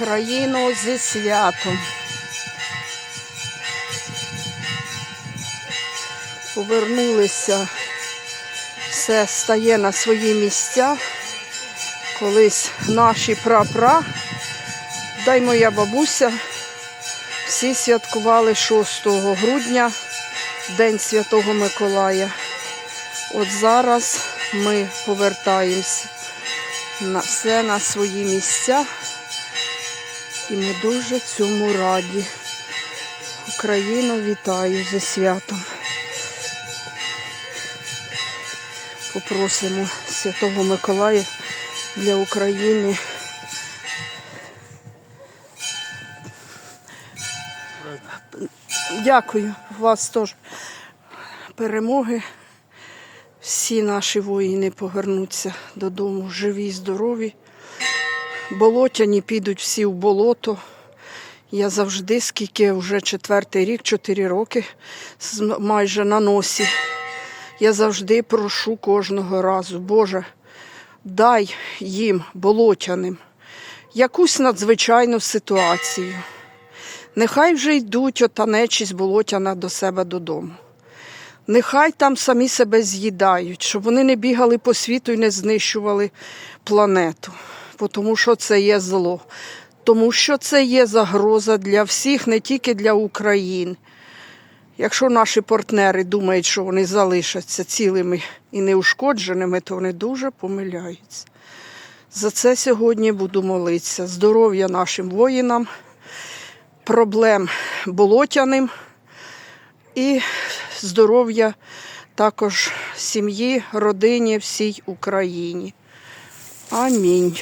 Україну зі святом. Повернулися, все стає на свої місця. Колись наші прапра, дай моя бабуся, всі святкували 6 грудня, День Святого Миколая. От зараз ми повертаємося на все на свої місця. І ми дуже цьому раді. Україну вітаю зі святом. Попросимо Святого Миколая для України. Дякую, вас теж перемоги. Всі наші воїни повернуться додому живі, здорові. Болотяні підуть всі в болото. Я завжди, скільки вже четвертий рік, чотири роки майже на носі. Я завжди прошу кожного разу, Боже, дай їм, болотяним, якусь надзвичайну ситуацію. Нехай вже йдуть ота нечість болотяна до себе додому. Нехай там самі себе з'їдають, щоб вони не бігали по світу і не знищували планету, тому що це є зло, тому що це є загроза для всіх, не тільки для України. Якщо наші партнери думають, що вони залишаться цілими і неушкодженими, то вони дуже помиляються. За це сьогодні буду молитися. Здоров'я нашим воїнам, проблем болотяним і здоров'я також сім'ї, родині, всій Україні. Амінь.